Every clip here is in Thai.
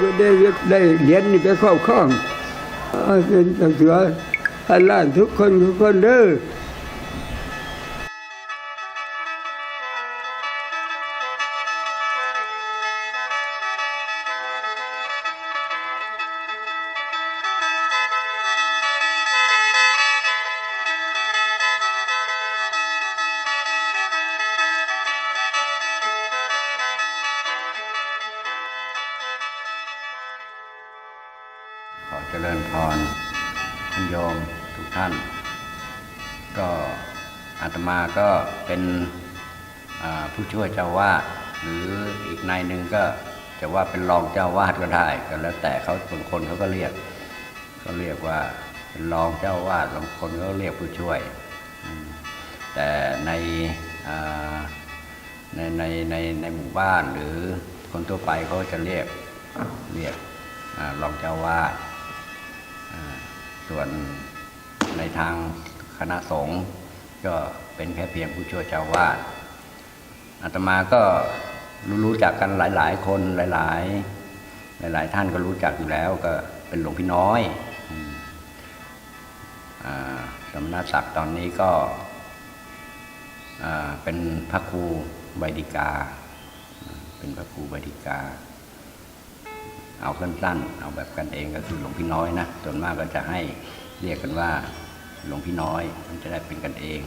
เพื่อได้ได้เหรียญนี่ไปครอบครองเป็นตำรวจพันล้านทุกคนทุกคนเด้อ ช่วยเจ้าวาดหรืออีกนายหนึ่งก็จะว่าเป็นรองเจ้าวาดก็ได้ก็แล้วแต่เขาบางคนเขาก็เรียกก็เรียกว่าเป็นรองเจ้าวาดบางคนก็เรียกผู้ช่วย แต่ในในในในในหมู่บ้านหรือคนทั่วไปเขาจะเรียกเรียกอารองเจ้าวาดส่วนในทางคณะสงฆ์ก็เป็นแค่เพียงผู้ช่วยเจ้าวาด อาตมาก็รู้รู้จักกันหลาย ๆ คนหลาย ๆ หลาย ๆ ท่านก็รู้จักอยู่แล้ว ก็เป็นหลวงพี่น้อยสมณศักดิ์ตอนนี้ก็เป็นพระครูบดิกา เป็นพระครูบดิกา เอาสั้นๆเอาแบบกันเองก็คือหลวงพี่น้อยนะส่วนมากก็จะให้เรียกกันว่าหลวงพี่น้อย มันจะได้เป็นกันเอง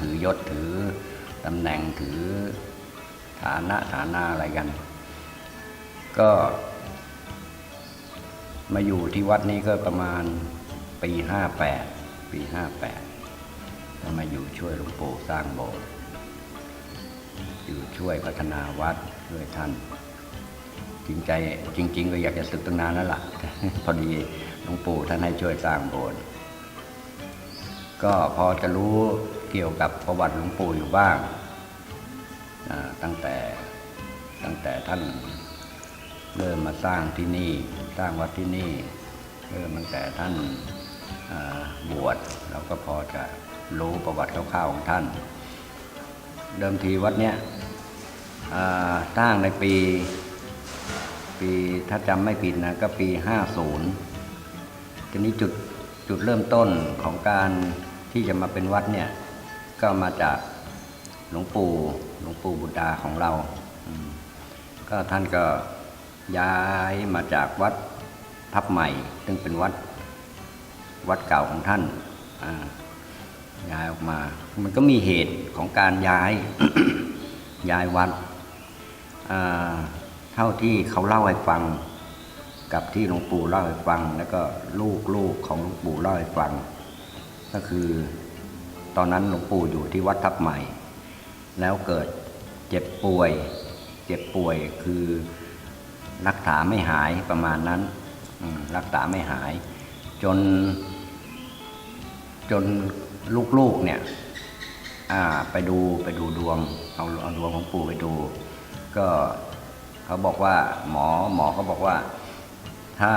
ถือยศถือ ตำแหน่งถือฐานะฐานะอะไรกัน ก็ มาอยู่ที่วัดนี้ก็ประมาณปีห้าแปดปีห้าแปดก็มาอยู่ช่วยหลวงปู่สร้างโบสถ์อยู่ช่วยพัฒนาวัดช่วยท่าน จริงใจจริง ๆ ก็อยากจะศึกตั้งนานแล้วล่ะ พอดีหลวงปู่ท่านให้ช่วยสร้างโบสถ์ก็พอจะรู้เกี่ยวกับประวัติหลวงปู่อยู่บ้าง ตั้งแต่ตั้งแต่ท่านเริ่มมาสร้างที่นี่สร้างวัดที่นี่เริ่มตั้งแต่ท่านบวชเราก็พอจะรู้ประวัติคร่าวๆของท่าน เดิมทีวัดเนี้ยสร้างในปีปีถ้าจำไม่ผิดนะก็ปี 50 ทีนี้จุดจุดเริ่มต้นของการที่จะมาเป็นวัดเนี่ยก็มาจากหลวงปู่ หลวงปู่บุตรดาของเรา ก็ท่านก็ย้ายมาจากวัดทับใหม่ ซึ่งเป็นวัดวัดเก่าของท่านย้ายออกมา มันก็มีเหตุของการย้ายย้ายวัดเท่าที่เขาเล่าให้ฟัง กับที่หลวงปู่เล่าให้ฟัง แล้วก็ลูกลูกของหลวงปู่เล่าให้ฟัง ก็คือ ตอนนั้นหลวงปู่อยู่ที่วัดทับใหม่ แล้วเกิดเจ็บป่วย เจ็บป่วยคือรักษาไม่หายประมาณนั้นรักษาไม่หาย จน จนลูกๆเนี่ยไปดูไปดูดวง เอาเอาดวงของปู่ไปดู ก็เขาบอกว่าหมอหมอเขาบอกว่า ถ้า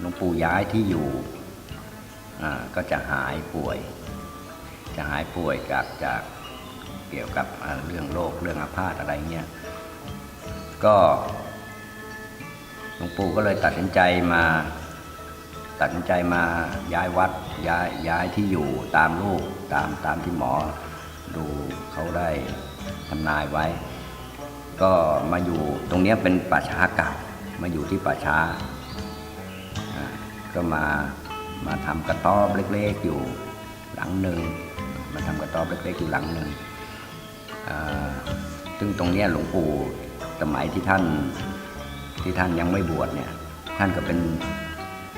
หลวงปู่ย้ายที่อยู่ก็จะหายป่วย จะหายป่วยจากจาก เกี่ยวกับเรื่องโรคเรื่องอาพาธอะไรเงี้ยก็หลวงปู่ก็เลยตัดสินใจมาตัดสินใจมาย้ายวัดย้ายย้ายที่อยู่ตามลูกตามตามที่หมอดูเขาได้ทำนายไว้ ก็มาอยู่ตรงเนี้ยเป็นป่าช้าเก่ามาอยู่ที่ป่าช้า ก็มามาทำกระต๊อบเล็ก ๆ อยู่หลังหนึ่งมาทำกระต๊อบเล็กๆอยู่หลังหนึ่ง ซึ่งตรงนี้หลวงปู่สมัยที่ท่านที่ท่านยังไม่บวชเนี่ย ท่านก็เป็น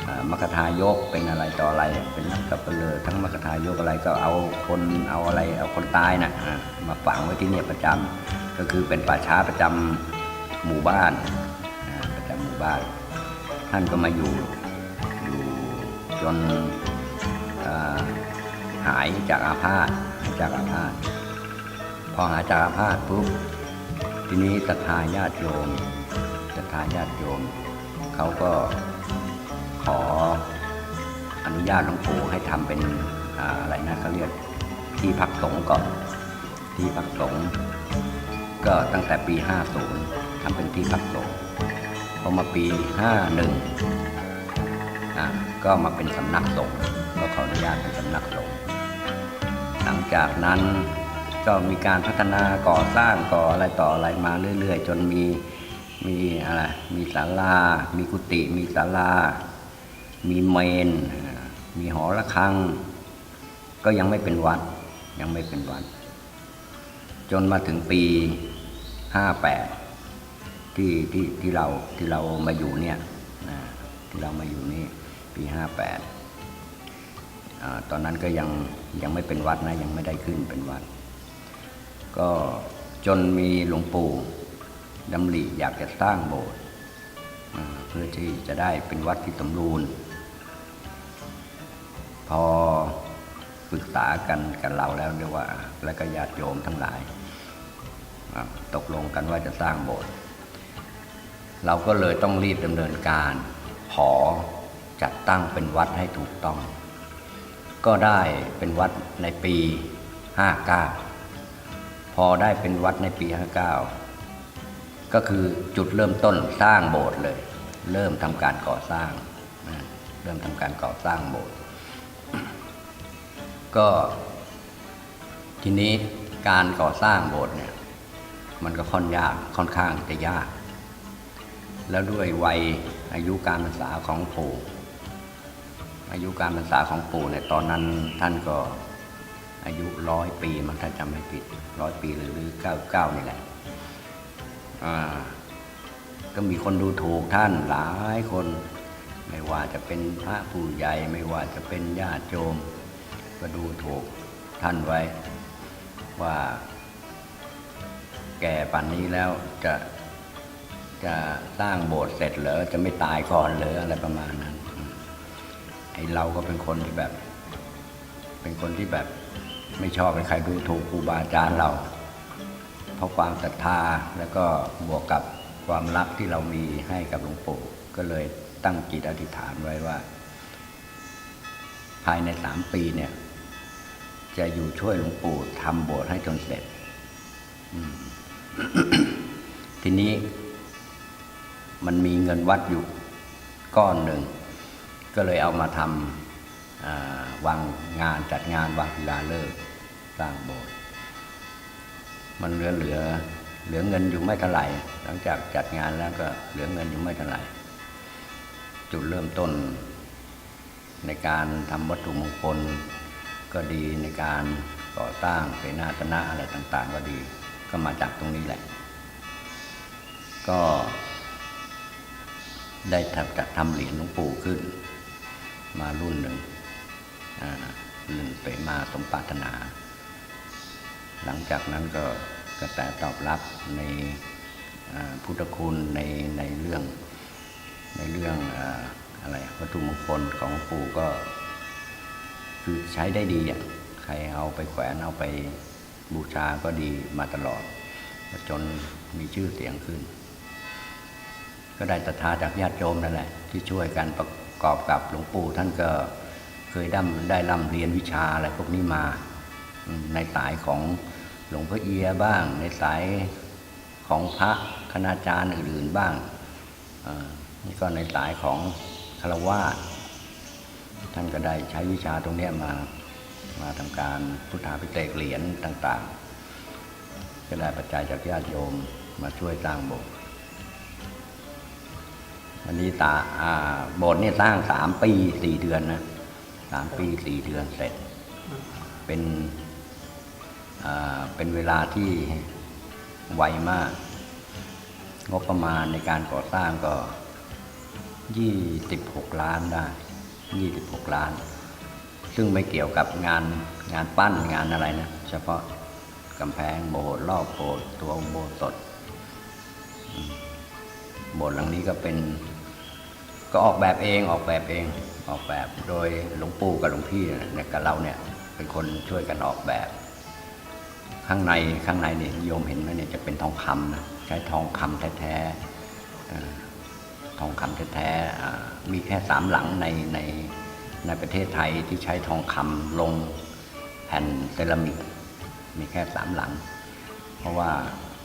อ่ามกทายกเป็นอะไรต่ออะไร เป็นกัปเปลือทั้งมกทายกอะไรก็เอาคนเอาอะไรเอาคนตายนะอ่ามาฝังไว้ที่เนี่ยประจำก็คือเป็นป่าช้าประจำหมู่บ้านประจำหมู่บ้าน ท่านก็มาอยู่อยู่จนหายจากอาพาธจากอาพาธ อหาจากอาพาธปุ๊บทีนี้ศรัทธาญาติโยมศรัทธาญาติโยมเขาก็ขออนุญาตหลวงปู่ให้ทำเป็นอะไรนะเขาเรียกที่พักสงฆ์ก่อนที่พักสงฆ์ก็ตั้งแต่ปี 50ทำเป็นที่พักสงฆ์พอมาปีห้าหนึ่งอ่าก็มาเป็นสำนักสงฆ์ก็ขออนุญาตเป็นสำนักสงฆ์หลังจากนั้น ก็มีการพัฒนาก่อสร้างก่ออะไรต่ออะไรมาเรื่อย ๆ จนมีมีอะไรมีศาลา มีกุฏิมีศาลา มีเมน มีหอระฆัง ก็ยังไม่เป็นวัด ยังไม่เป็นวัด จนมาถึงปีห้าแปดที่ที่ที่เราที่เรามาอยู่เนี่ยที่เรามาอยู่นี่ปีห้าแปดตอนนั้นก็ยังยังไม่เป็นวัดนะยังไม่ได้ขึ้นเป็นวัด ก็จนมีหลวงปู่ดำริอยากจะสร้างโบสถ์เพื่อที่จะได้เป็นวัดที่สมบูรณ์ พอปรึกษากันกับเราแล้วเรียว่า และก็ญาติโยมทั้งหลาย ตกลงกันว่าจะสร้างโบสถ์เราก็เลยต้องรีบดำเนินการ ขอจัดตั้งเป็นวัดให้ถูกต้อง ก็ได้เป็นวัดในปี 59 พอได้เป็นวัดในปี 59 ก็คือจุดเริ่มต้นสร้างโบสถ์เลย เริ่มทำการก่อสร้าง เริ่มทำการก่อสร้างโบสถ์ก็ทีนี้การก่อสร้างโบสถ์เนี่ยมันก็ค่อนยากค่อนข้างจะยาก แล้วด้วยวัยอายุการพรรษาของปู่อายุการพรรษาของปู่เนี่ยตอนนั้นท่านก็ อายุร้อยปีมันถ้าจำไม่ผิดร้อยปีหรือเก้าเก้านี่แหละก็มีคนดูถูกท่านหลายคน ไม่ว่าจะเป็นพระผู้ใหญ่ไม่ว่าจะเป็นญาติโยมก็ดูถูกท่านไว้ ว่า แก่ป่านนี้แล้วจะจะสร้างโบสถ์เสร็จเหรอจะไม่ตายก่อนเหรออะไรประมาณนั้นไอเราก็เป็นคนที่แบบ เป็นคนที่แบบ ไม่ชอบให้ใครดูถูกครูบาอาจารย์เรา เพราะความศรัทธาแล้วก็บวกกับความรักที่เรามีให้กับหลวงปู่ก็เลยตั้งจิตอธิษฐานไว้ว่า ภายในสามปีเนี่ย จะอยู่ช่วยหลวงปู่ทำโบสถ์ให้จนเสร็จทีนี้ มันมีเงินวัดอยู่ก้อนหนึ่ง ก็เลยเอามาทำวางงานจัดงานวางศิลาฤกษ์ สร้างโบสถ์มันเหลือเหลือเหลือเงินอยู่ไม่เท่าไหร่ หลังจากจัดงานแล้วก็เหลือเงินอยู่ไม่เท่าไหร่ จุดเริ่มต้นในการทำวัตถุมงคล ก็ดีในการก่อสร้างเสนาสนะอะไรต่าง ๆ ก็ดี ก็มาจากตรงนี้แหละ ก็ได้ทำจัดทำเหรียญหลวงปู่ขึ้น มารุ่นหนึ่งอ่ารุ่นเปมาสมปรารถนา หลังจากนั้นก็กระแสตอบรับในพุทธคุณในในเรื่องในเรื่องออะไรวัตถุมงคลของปู่ก็ คือใช้ได้ดีอะใครเอาไปแขวนเอาไปบูชาก็ดีมาตลอด จนมีชื่อเสียงขึ้น ก็ได้ศรัทธาจากญาติโยมนั่นแหละ ที่ช่วยกันประกอบกับหลวงปู่ท่านก็เคยได้ได้ร่ำเรียนวิชาอะไรพวกนี้มา ในสายของหลวงพ่อเอียบ้าง ในสายของพระคณาจารย์อื่นๆบ้างนี่ก็ในสายของคารวาสท่านก็ได้ใช้วิชาตรงนี้มามาทำการพุทธาพิเศษกเหรียญต่างๆ ก็ได้ปัจจัยจากญาติโยมมาช่วยสร้างโบสถ์อันนี้ตาอ่าโบสถ์นี่สร้างสามปีสี่เดือนนะสามปีสี่เดือนเสร็จ เป็น เป็นเวลาที่ไวมาก งบประมาณในการก่อสร้างก็ยี่สิบหกล้านได้ยี่สิบหกล้าน ซึ่งไม่เกี่ยวกับงานงานปั้นงานอะไรนะ เฉพาะกำแพงโบสถ์รอบโบสถ์ตัวโบสถอืมโบสถ์หลังนี้ก็เป็น ก็ออกแบบเองออกแบบเอง ออกแบบโดยหลวงปู่กับหลวงพี่กับเราเนี่ย เป็นคนช่วยกันออกแบบ ข้างในข้างในเนี่ยโยมเห็นไหมเนี่ยจะเป็นทองคำนะใช้ทองคำแท้ๆทองคำแท้ๆมีแค่สามหลังในในในประเทศไทยที่ใช้ทองคำลงแผ่นเซรามิก มีแค่สามหลัง เพราะว่า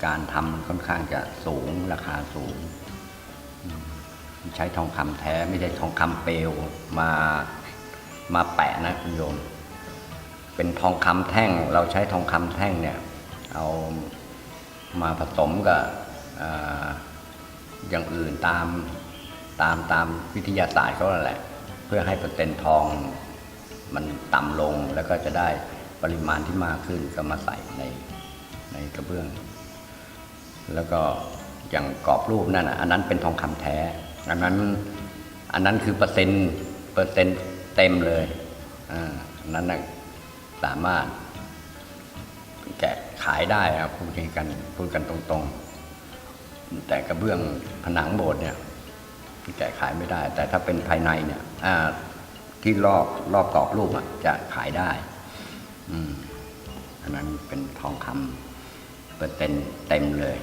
การทำค่อนข้างจะสูงราคาสูง ใช้ทองคำแท้ไม่ใช่ทองคำเปลวมามาแปะนะคุณโยม เป็นทองคำแท่ง เราใช้ทองคำแท่งเนี่ยเอามาผสมกับอย่างอื่นตามตามตามวิทยาศาสตร์เขาแหละ เพื่อให้เปอร์เซ็นต์ทองมันต่ำลงแล้วก็จะได้ปริมาณที่มากขึ้นก็มาใส่ในในกระเบื้อง แล้วก็อย่างกรอบรูปนั่นอะอันนั้นเป็นทองคำแท้อันนั้นอันนั้นคือเปอร์เซ็นต์เปอร์เซ็นต์เต็มเลยอ่าอันนั้นน่ะ สามารถแกะขายได้ครับพูดกันพูดกันตรงๆ แต่กระเบื้องผนังโบสถ์เนี่ยแกะขายไม่ได้ แต่ถ้าเป็นภายในเนี่ยที่รอบรอบกรอบรูปอะจะขายได้อืมอันนั้นเป็นทองคำเปอร์เซ็นต์เต็มเลย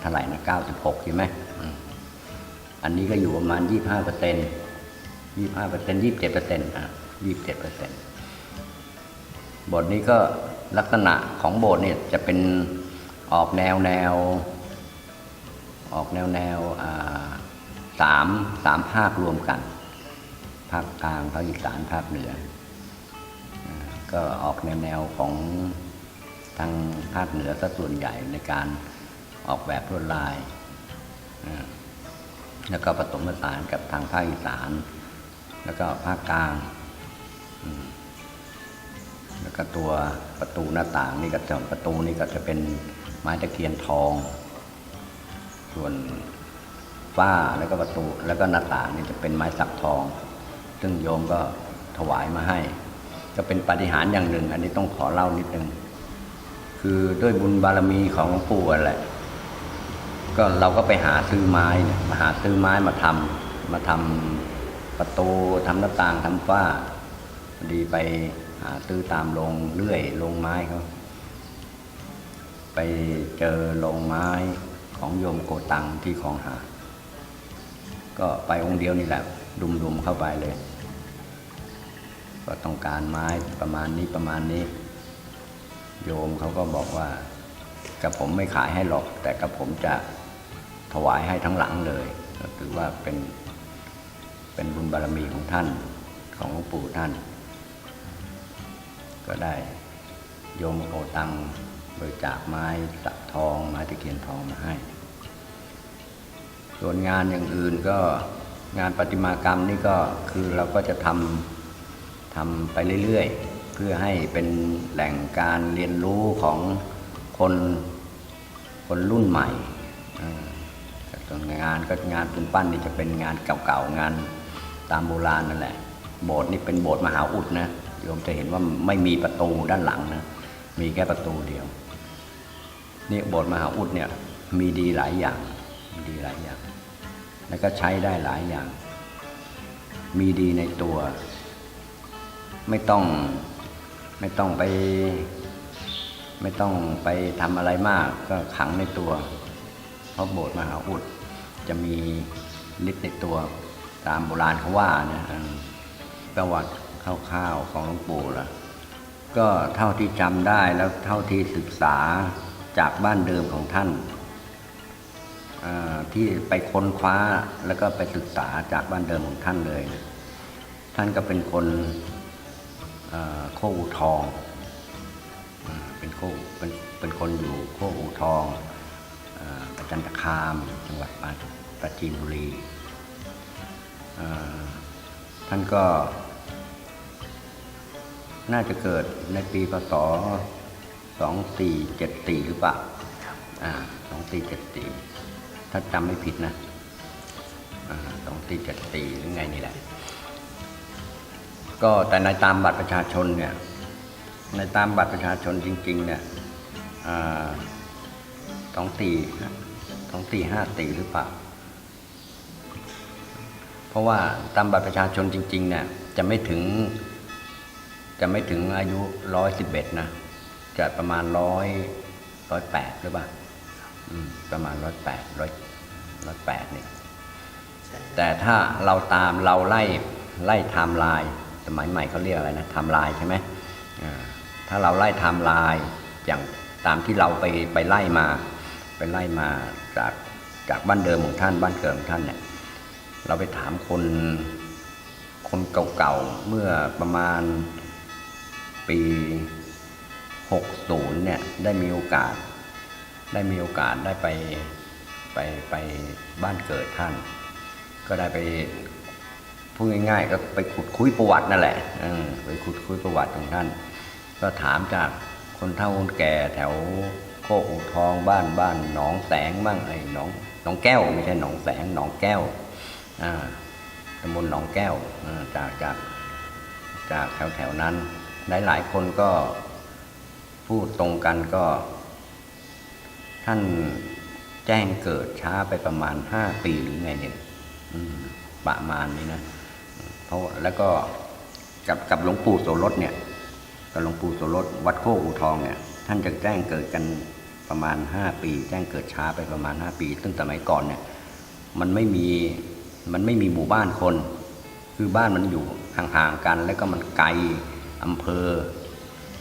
เท่าไหร่นะเก้าสิบหกใช่ไหมอืมอันนี้ก็อยู่ประมาณยี่ห้าเปอร์เซ็นต์ยี่ห้าเปอร์เซ็นต์ยี่สิบเจ็ดเปอร์เซ็นต์อะยี่สิบเจ็ดเปอร์เซ็นต์ บทนี้ก็ลักษณะของโบสถ์เนี่ยจะเป็นออกแนวแนว ออกแนวแนวสามสามภาครวมกัน ภาคกลางภาคอีสานภาคเหนืออก็ออกแนวแนวของทางภาคเหนือซะส่วนใหญ่ในการออกแบบลวดลาย แล้วก็ผสมผสานกับทางภาคอีสาน แล้วก็ภาคกลาง แล้วก็ตัวประตูหน้าต่างนี่ก็จะประตูนี่ก็จะเป็นไม้ตะเคียนทอง ส่วนฝ้าแล้วก็ประตูแล้วก็หน้าต่างนี่จะเป็นไม้สักทอง ซึ่งโยมก็ถวายมาให้ ก็เป็นปฏิหารอย่างหนึ่ง อันนี้ต้องขอเล่านิดนึง คือด้วยบุญบารมีของหลวงปู่อะไรก็เราก็ไปหาซื้อไม้เนี่ยมาหาซื้อไม้มาทำมาทำประตูทำหน้าต่างทำฝ้า ดีไปหาซื้อตามโรงเลื่อยโรงไม้เขาไปเจอโรงไม้ของโยมโกตังที่คลองหา ก็ไปองค์เดียวนี่แหละดุมๆเข้าไปเลย ก็ต้องการไม้ประมาณนี้ประมาณนี้ โยมเขาก็บอกว่ากับผมไม่ขายให้หรอก แต่กับผมจะถวายให้ทั้งหลังเลย ก็ถือว่าเป็นเป็นบุญบารมีของท่านของหลวงปู่ท่าน ก็ได้โยมโอตังบริจาคไม้สักทองไม้ตะเคียนทองมาให้ ส่วนงานอย่างอื่นก็งานประติมากรรมนี่ก็คือเราก็จะทำทำไปเรื่อยๆ เพื่อให้เป็นแหล่งการเรียนรู้ของคนคนรุ่นใหม่ส่วนงานก็งานปุนปั้นนี่จะเป็นงานเก่าๆงานตามโบราณนั่นแหละ โบสถ์นี่เป็นโบสถ์มหาอุดนะ โยมจะเห็นว่าไม่มีประตูด้านหลังนะมีแค่ประตูเดียว นี่โบสถ์มหาอุดเนี่ยมีดีหลายอย่างมีดีหลายอย่าง แล้วก็ใช้ได้หลายอย่าง มีดีในตัว ไม่ต้องไม่ต้องไป ไม่ต้องไปทำอะไรมากก็ขังในตัว เพราะโบสถ์มหาอุดจะมีฤทธิ์ในตัวตามโบราณเขาว่านะประวัติ คร่าวๆของหลวงปู่ล่ะ ก็เท่าที่จำได้แล้วเท่าที่ศึกษาจากบ้านเดิมของท่านที่ไปค้นคว้าแล้วก็ไปศึกษาจากบ้านเดิมของท่านเลย ท่านก็เป็นคนโคกอูทอง เป็นโคเป็นเป็นคนอยู่โคกอูทองอประจันตคาม จังหวัดปราจีนบุรีท่านก็ น่าจะเกิดในปีพศสองสี่เจ็ดสี่หรือเปล่าอ่าสองสี่เจ็ดสี่ถ้าจำไม่ผิดนะอ่าสองสี่เจ็ดสี่หรือไงนี่แหละ ก็แต่ในตามบัตรประชาชนเนี่ย ในตามบัตรประชาชนจริง ๆ เนี่ยอ่าสองสี่สองสี่ห้าสี่หรือเปล่า เพราะว่าตามบัตรประชาชนจริง ๆ เนี่ยจะไม่ถึง จะไม่ถึงอายุร้อยสิบเอ็ดนะ จะประมาณร้อยร้อยแปดหรือเปล่าอืมประมาณร้อยแปดร้อยร้อยแปดเนี่ยแต่ถ้าเราตามเราไล่ไล่ไทม์ไลน์สมัยใหม่เขาเรียกอะไรนะไทม์ไลน์ใช่ไหมอ่าถ้าเราไล่ไทม์ไลน์อย่างตามที่เราไปไปไล่มา ไปไล่มาจากจากบ้านเดิมของท่านบ้านเกิดของท่านเนี่ยเราไปถามคนคนเก่าๆเมื่อประมาณ ปี 60 เนี่ยได้มีโอกาส ได้มีโอกาสได้ไปไปไปบ้านเกิดท่าน ก็ได้ไปพูดง่ายๆ ก็ไปขุดคุยประวัตินั่นแหละไปขุดคุยประวัติของท่าน ก็ถามจากคนเฒ่าคนแก่แถวโคกอูทองบ้านบ้านหนองแสงบ้างไอ้หนองหนองแก้วไม่ใช่หนองแสงหนองแก้วอ่าตำบลหนองแก้วจากจากจากแถวแถวนั้น หลายๆ คนก็พูดตรงกันก็ ท่านแจ้งเกิดช้าไปประมาณห้าปีหรือไงเนี่ยประมาณนี้นะเพราะแล้วก็กับกับหลวงปู่โสรถเนี่ย กับหลวงปู่โสรถวัดโคกอูทองเนี่ย ท่านจะแจ้งเกิดกันประมาณห้าปี แจ้งเกิดช้าไปประมาณห้าปี ซึ่งสมัยก่อนเนี่ย มันไม่มีมันไม่มีหมู่บ้านคน คือบ้านมันอยู่ห่างๆกัน แล้วก็มันไกล อำเภอ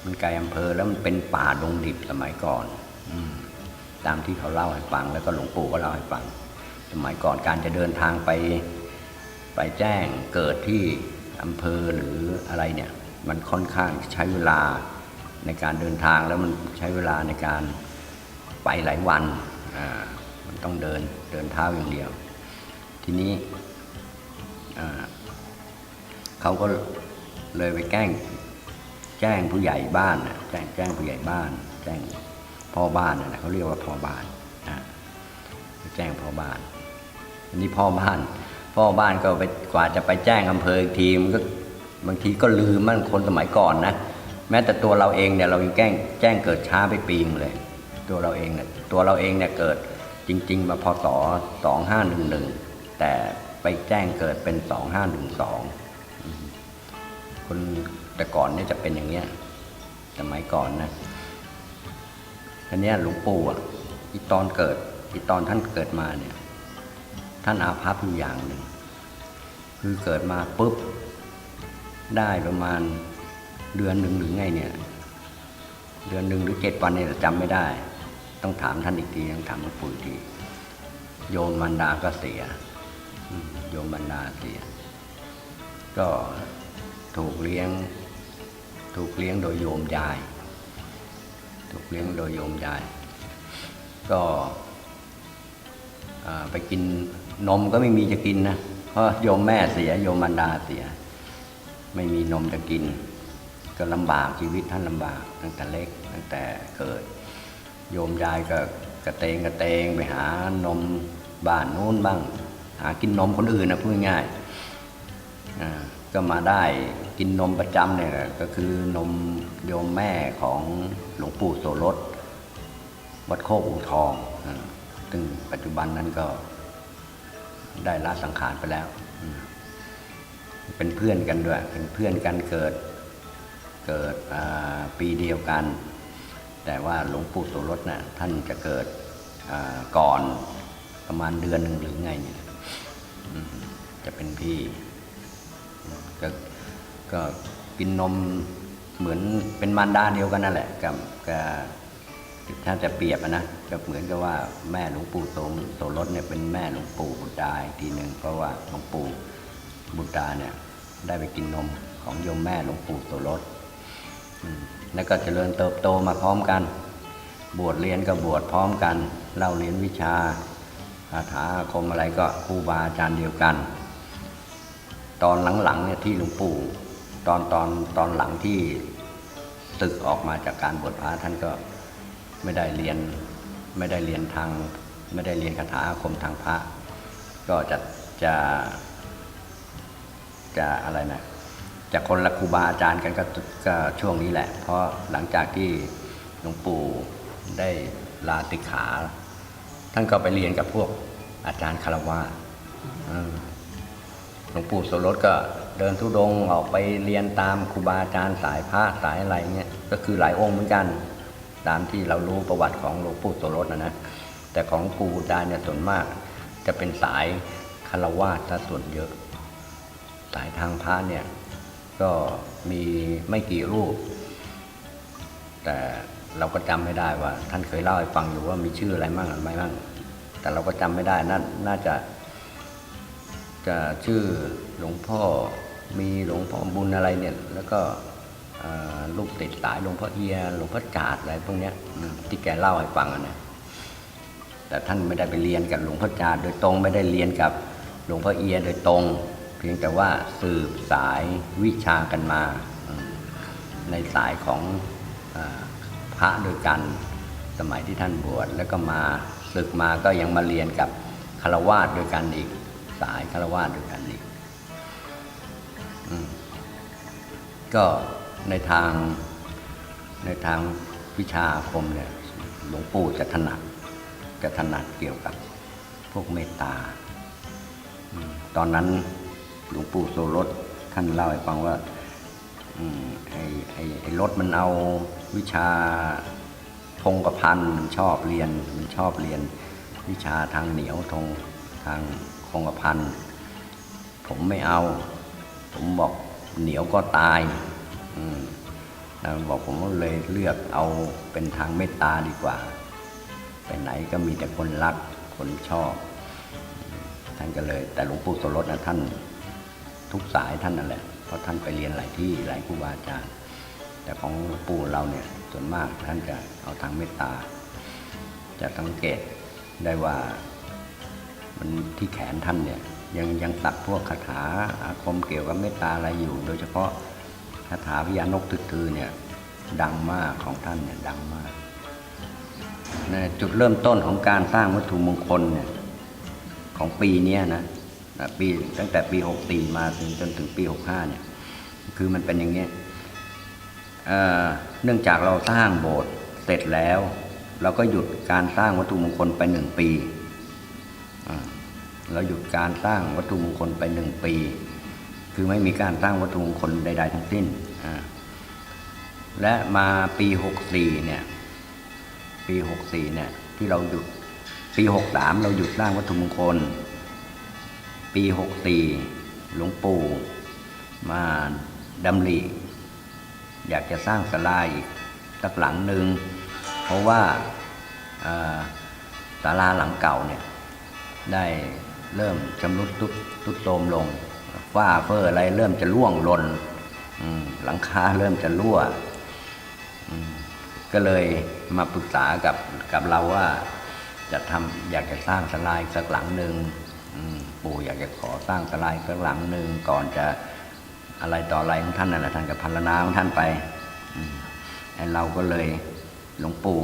มันไกลอำเภอแล้วมันเป็นป่าดงดิบสมัยก่อนอตามที่เขาเล่าให้ฟัง แล้วก็หลวงปู่ก็เล่าให้ฟัง สมัยก่อนการจะเดินทางไป ไปแจ้งเกิดที่อำเภอหรืออะไรเนี่ย มันค่อนข้างใช้เวลาในการเดินทางแล้วมันใช้เวลาในการไปหลายวันอ่ามันต้องเดินเดินเท้าอย่างเดียว ทีนี้อ่าเขาก็เลยไปแกล้ง แจ้งผู้ใหญ่บ้านน่ะแจ้งแจ้งผู้ใหญ่บ้าน แจ้งพ่อบ้านนะเขาเรียกว่าพ่อบ้านอ่าแจ้งพ่อบ้านอันนี้พ่อบ้าน พ่อบ้านก็ไปกว่าจะไปแจ้งอำเภออีกทีมันก็บางทีก็ลืมมันคนสมัยก่อนนะแม้แต่ตัวเราเองเนี่ยเรายังแจ้งแจ้งเกิดช้าไปปีงเลย ตัวเราเองเนี่ยตัวเราเองเนี่ยเกิดจริง ๆ มาพศสองห้าหนึ่งหนึ่งแต่ไปแจ้งเกิดเป็นสองห้าหนึ่งสองคน แต่ก่อนเนี่ยจะเป็นอย่างเงี้ยสมัยก่อนนะทีเนี้ยหลวงปู่อะอีตอนเกิดอีตอนท่านเกิดมาเนี่ย ท่านอาภัพอยู่อย่างหนึ่ง คือเกิดมาปุ๊บ ได้ประมาณเดือนหนึ่งหรือไงเนี่ย เดือนหนึ่งหรือเจ็ดวันเนี่ยจำไม่ได้ ต้องถามท่านอีกทีต้องถามหลวงปู่อีกทีโยมมันดาก็เสียโยมมันดาเสีย ก็ถูกเลี้ยง ถูกเลี้ยงโดยโยมยาย ถูกเลี้ยงโดยโยมยาย ก็ไปกินนมก็ไม่มีจะกินนะเพราะโยมแม่เสียโยมบรรดาเสีย ไม่มีนมจะกิน ก็ลำบากชีวิตท่านลำบากตั้งแต่เล็กตั้งแต่เกิด โยมยายก็กระเตงกระเตงไปหานมบ้านนู้นบ้าง หากินนมคนอื่นนะพูดง่ายๆก็มาได้ กินนมประจำเนี่ยก็คือนมโยมแม่ของหลวงปู่โสรสวัดโคกอูทอง ซึ่งปัจจุบันนั้นก็ได้ละสังขารไปแล้ว เป็นเพื่อนกันด้วย เป็นเพื่อนกันเกิดเกิดปีเดียวกัน แต่ว่าหลวงปู่โสรสน่ะท่านจะเกิดก่อนประมาณเดือนหนึ่งหรือไงเนี่ยจะเป็นพี่ก็ ก็กินนมเหมือนเป็นมารดาเดียวกันนั่นแหละกับกับถ้าจะเปรียบอะนะก็เหมือนกับว่าแม่หลวงปู่โสมโสรสเนี่ยเป็นแม่หลวงปู่บุตรดาอีกทีหนึ่งเพราะว่าหลวงปู่บุตรดาเนี่ยได้ไปกินนมของโยมแม่หลวงปู่โสรสแล้วก็เจริญเติบโตมาพร้อมกัน บวชเรียนก็บวชพร้อมกันเล่าเรียนวิชาคาถาคมอะไรก็ครูบาอาจารย์เดียวกัน ตอนหลังๆเนี่ยที่หลวงปู่ ตอนตอนตอนหลังที่ตึกออกมาจากการบวชพระท่านก็ไม่ได้เรียนไม่ได้เรียนทาง ไม่ได้เรียนคาถาอาคมทางพระ ก็จะจะจะอะไรนะจะคนละครูบาอาจารย์กันก็ก็ช่วงนี้แหละ เพราะหลังจากที่หลวงปู่ได้ลาติขาท่านก็ไปเรียนกับพวกอาจารย์คารวะหลวงปู่โสรสก็ เดินทุดงออกไปเรียนตามครูบาอาจารย์สายพระสายอะไรเงี้ยก็คือหลายองค์เหมือนกัน ตามที่เรารู้ประวัติของหลวงปู่โสรสนะนะแต่ของปู่บุตรดาเนี่ยส่วนมาก จะเป็นสายคารวะซะส่วนเยอะ สายทางพระเนี่ยก็มีไม่กี่รูป แต่เราก็จำไม่ได้ว่า ท่านเคยเล่าให้ฟังอยู่ว่ามีชื่ออะไรมั่งอะไรมั่งแต่เราก็จำไม่ได้นาน่าจะจะชื่อหลวงพ่อ มีหลวงพ่อบุญอะไรเนี่ย แล้วก็ลูกติดสายหลวงพ่อเอียหลวงพ่อจาดอะไรพวกเนี้ยที่แกเล่าให้ฟังนะแต่ท่านไม่ได้ไปเรียนกับหลวงพ่อจาดโดยตรงไม่ได้เรียนกับหลวงพ่อเอียโดยตรง เพียงแต่ว่าสืบสายวิชากันมา ในสายของอพระโดยกันสมัยที่ท่านบวชแล้วก็มาศึกมาก็ยังมาเรียนกับคารวาสด้วยกันอีก สายคารวาสด้วยกันอีก ก็ในทางในทางวิชาคมเนี่ยหลวงปู่จะถนัดจะถนัดเกี่ยวกับพวกเมตตา ตอนนั้นหลวงปู่โสรสท่านเล่าให้ฟังว่าไอ้ไอ้ไอ้รถมันเอาวิชาพงกพันมันชอบเรียนมันชอบเรียน วิชาทางเหนียวทงทางคงกพันผมไม่เอา ผมบอก เหนียวก็ตายอืมแล้วบอกผมก็เลยเลือกเอาเป็นทางเมตตาดีกว่า ไปไหนก็มีแต่คนรักคนชอบ ท่านก็เลย แต่หลวงปู่โสรสนะท่านทุกสายท่านนั่นแหละ เพราะท่านไปเรียนหลายที่หลายครูบาอาจารย์ แต่ของหลวงปู่เราเนี่ยส่วนมากท่านจะเอาทางเมตตา จะสังเกตได้ว่า มันที่แขนท่านเนี่ย ยังยังตัดพวกคาถาอาคมเกี่ยวกับเมตตาอะไรอยู่ โดยเฉพาะคาถาพญานกตึกตือเนี่ยดังมากของท่านเนี่ยดังมากนะจุดเริ่มต้นของการสร้างวัตถุมงคลเนี่ยของปีนี้นะนะปีตั้งแต่ปี64มาถึงจนถึงปี65เนี่ยคือมันเป็นอย่างเงี้เเนื่องจากเราสร้างโบสถ์เสร็จแล้ว เราก็หยุดการสร้างวัตถุมงคลไปหนึ่งปี เราหยุดการสร้างวัตถุมงคลไปหนึ่งปี คือไม่มีการสร้างวัตถุมงคลใด ๆ ทั้งสิ้น และมาปี64เนี่ย ปี64เนี่ย ที่เราหยุด ปี63เราหยุดสร้างวัตถุมงคล ปี64หลวงปู่มาดำริอยากจะสร้างศาลาอีกสักหลังหนึ่งเพราะว่าศาลาหลังเก่าเนี่ยได้ เริ่มชำรุดทุดทุดโทรมลงฝ้าเฟอร์อะไรเริ่มจะร่วงหล่นหลังคาเริ่มจะรั่วก็เลยมาปรึกษากับกับเราว่า จะทำอยากจะสร้างสลายสักหลังหนึ่งปู่อยากจะขอสร้างสลายสักหลังหนึ่งก่อนจะอะไรต่ออะไรของท่านนั่นแหละท่านกับพันลนาของท่านไปไอ้เราก็เลยหลวงปู่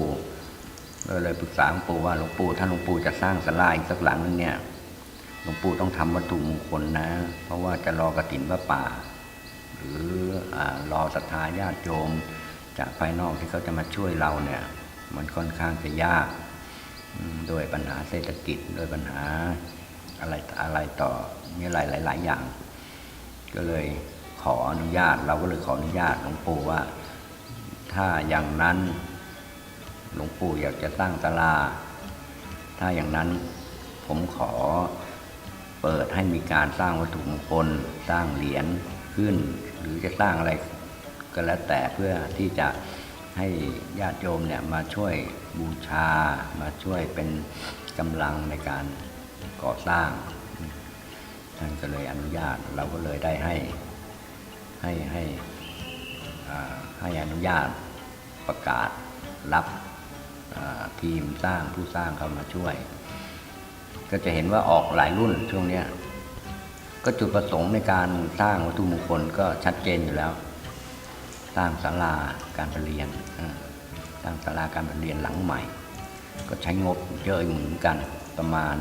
ก็เลยปรึกษาหลวงปู่ว่าหลวงปู่ถ้าหลวงปู่จะสร้างสลายสักหลังหนึงเนี่ย หลวงปู่ต้องทำวัตถุมงคลนะ เพราะว่าจะรอกระถินพระป่า หรืออรอศรัทธาญาติโยมจากภายนอกที่เขาจะมาช่วยเราเนี่ย มันค่อนข้างจะยาก โดยปัญหาเศรษฐกิจ โดยปัญหาอะไรอะไรต่อมีหลายหลายหลายอย่าง ก็เลยขออนุญาต เราก็เลยขออนุญาตหลวงปู่ว่า ถ้าอย่างนั้นหลวงปู่อยากจะตั้งศาลา ถ้าอย่างนั้นผมขอ เปิดให้มีการสร้างวัตถุมงคล สร้างเหรียญขึ้น หรือจะสร้างอะไรก็แล้วแต่เพื่อที่จะให้ญาติโยมเนี่ยมาช่วยบูชา มาช่วยเป็นกำลังในการก่อสร้าง ท่านก็เลยอนุญาตเราก็เลยได้ให้ให้ให้ให้อนุญาตประกาศรับทีมสร้างผู้สร้างเข้ามาช่วย ก็จะเห็นว่าออกหลายรุ่นช่วงนี้ก็จุดประสงค์ในการสร้างวัตถุมงคลก็ชัดเจนอยู่แล้ว สร้างศาลาการประเรียนสร้างศาลาการประเรียนหลังใหม่ ก็ใช้งบเยอะเหมือนกันประมาณ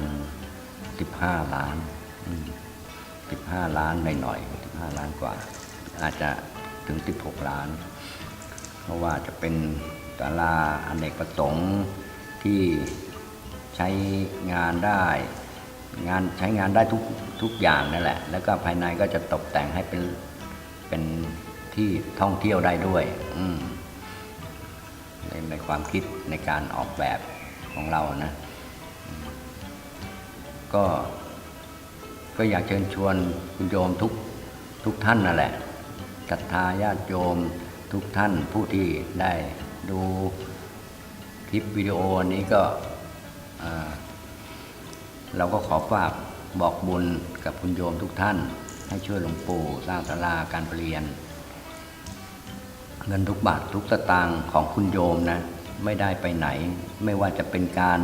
15 ล้าน 15 ล้านหน่อยๆ15 ล้านกว่า อาจจะถึง 16 ล้าน เพราะว่าจะเป็นศาลาอเนกประสงค์ที่ ใช้งานได้ งานใช้งานได้ทุกทุกอย่างนั่นแหละ แล้วก็ภายในก็จะตกแต่งให้เป็นเป็นที่ท่องเที่ยวได้ด้วยอืมในในความคิดในการออกแบบของเรานะ ก็ก็อยากเชิญชวนคุณโยมทุกทุกท่านนั่นแหละศรัทธาญาติโยมทุกท่านผู้ที่ได้ดูคลิปวิดีโอนี้ก็ เราก็ขอฝากบอกบุญกับคุณโยมทุกท่าน ให้ช่วยหลวงปู่สร้างศาลาการประเรียน เงินทุกบาททุกสตางค์ของคุณโยมนะไม่ได้ไปไหน ไม่ว่าจะเป็นการ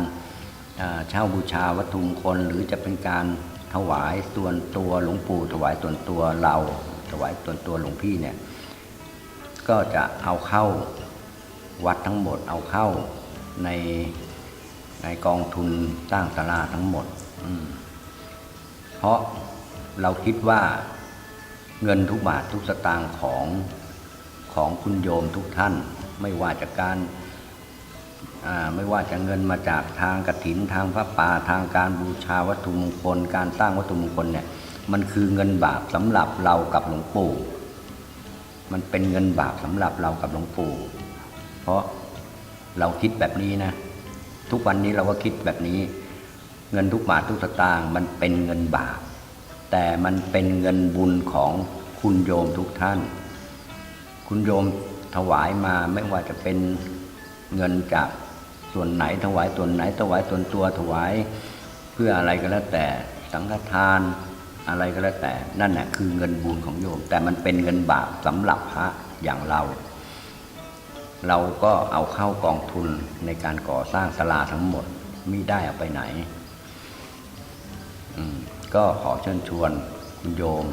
เช่าบูชาวัตถุมงคลหรือจะเป็นการถวายส่วนตัวหลวงปู่ถวายส่วนตัวเรา ถวายส่วนตัวหลวงพี่เนี่ยก็จะเอาเข้าวัดทั้งหมดเอาเข้าใน ในกองทุนสร้างศาลาทั้งหมดอืมเพราะเราคิดว่าเงินทุกบาททุกสตางค์ของของคุณโยมทุกท่าน ไม่ว่าจากการอ่าไม่ว่าจะเงินมาจากทางกถินทางพระป่าทางการบูชาวัตถุมงคล การสร้างวัตถุมงคลเนี่ย มันคือเงินบาปสำหรับเรากับหลวงปู่ มันเป็นเงินบาปสำหรับเรากับหลวงปู่ เพราะเราคิดแบบนี้นะ ทุกวันนี้เราก็คิดแบบนี้ เงินทุกบาททุกสตางค์มันเป็นเงินบาป แต่มันเป็นเงินบุญของคุณโยมทุกท่าน คุณโยมถวายมาไม่ว่าจะเป็นเงินจากส่วนไหนถวายส่วนไหนถวายส่วนตัวถวายเพื่ออะไรก็แล้วแต่สังฆทานอะไรก็แล้วแต่นั่นแหละคือเงินบุญของโยม แต่มันเป็นเงินบาปสำหรับพระอย่างเรา เราก็เอาเข้ากองทุนในการก่อสร้างศาลาทั้งหมดมิได้เอาไปไหน ก็ขอเชิญชวนคุณโยม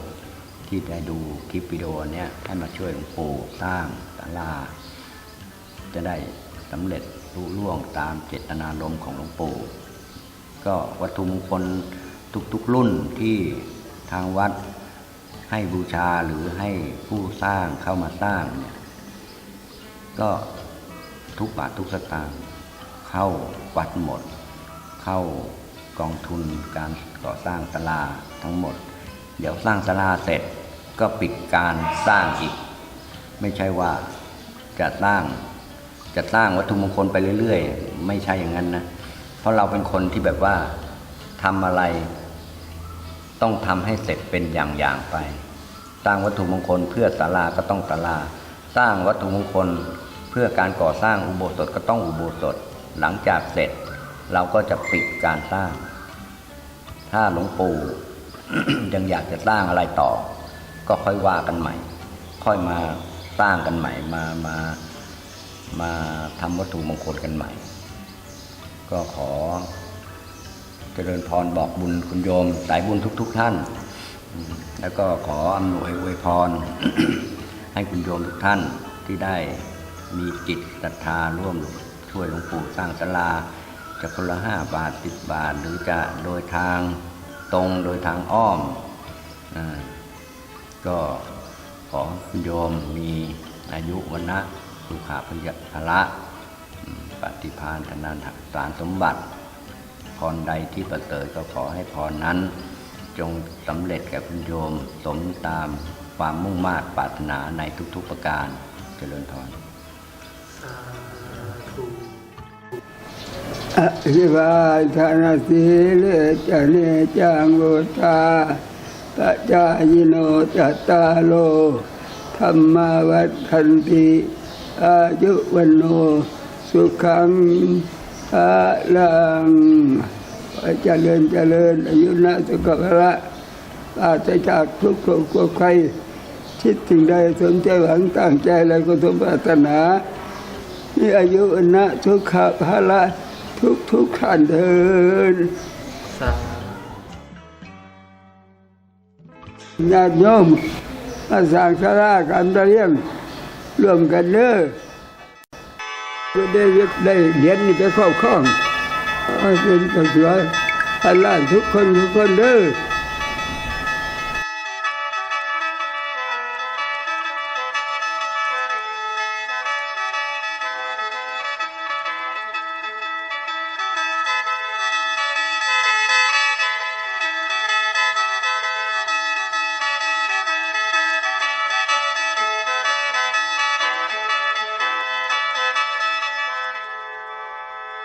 ที่ได้ดูคลิปวิดีโอเนี้ยให้มาช่วยหลวงปู่สร้างศาลา จะได้สำเร็จรุ่ล่วงตามเจตนารมณ์ของหลวงปู่ ก็วัตถุมงคลทุกๆรุ่นที่ทางวัดให้บูชาหรือให้ผู้สร้างเข้ามาสร้างเนี่ย ก็ทุกบาททุกสตางค์เข้าวัดหมด เข้ากองทุนการก่อสร้างศาลาทั้งหมด เดี๋ยวสร้างศาลาเสร็จก็ปิดการสร้างอีก ไม่ใช่ว่าจะสร้างจะสร้างวัตถุมงคลไปเรื่อย ๆ ไม่ใช่อย่างนั้นนะ เพราะเราเป็นคนที่แบบว่าทำอะไร ต้องทำให้เสร็จเป็นอย่างๆไป สร้างวัตถุมงคลเพื่อศาลาก็ต้องศาลา สร้างวัตถุมงคล พื่อการก่อสร้างอุโบสถก็ต้องอุโบสถหลังจากเสร็จ เราก็จะปิดการสร้าง ถ้าหลวงปู่ยังอยากจะสร้างอะไรต่อ ก็ค่อยว่ากันใหม่ ค่อยมาสร้างกันใหม่มามามาทำวัตถุมงคลกันใหม่ ก็ขอเจริญพรบอกบุญคุณโยม สายบุญทุก ๆ ท่าน แล้วก็ขออำนวยอวยพร ให้คุณโยมทุกท่านที่ได้ มีจิตศรัทธาร่วมช่วยหลวงปู่สร้างศาลา จะคนละห้าบาทสิบบาท หรือจะโดยทางตรงโดยทางอ้อมอก็ขอคุณโยมมีอายุวันนะสุขาพยพละ ปฏิภาณธนานสารสมบัติ พรใดที่ประเสริฐก็ขอให้พรนั้น จงสำเร็จแก่คุณโยมสมตามความมุ่งมา่ปรารถนาในทุกๆประการเจริญพร อภิวาทนาสีเลจเนจังโวตาปะจายโนจัตตาโลธรรมาวัฏันติอายุวันโนสุขังอาลังเจริญเจริญอายุนะสุขภละปราศจากทุกข์โศกโศกภัยคิดถึงใดสนใจหวังตั้งใจอะไรก็สมปรารถนามีอายุวันนะทุกขภาละ ทุกทุกๆขันเดินสาญาติโยมมาสร้างสาราการประเรียนร่วมกันเด้อจะได้ได้เหรียญนี่ไปครอบครองให้เป็นตัวเสือพันล้านทุกคนทุกคนเด้อ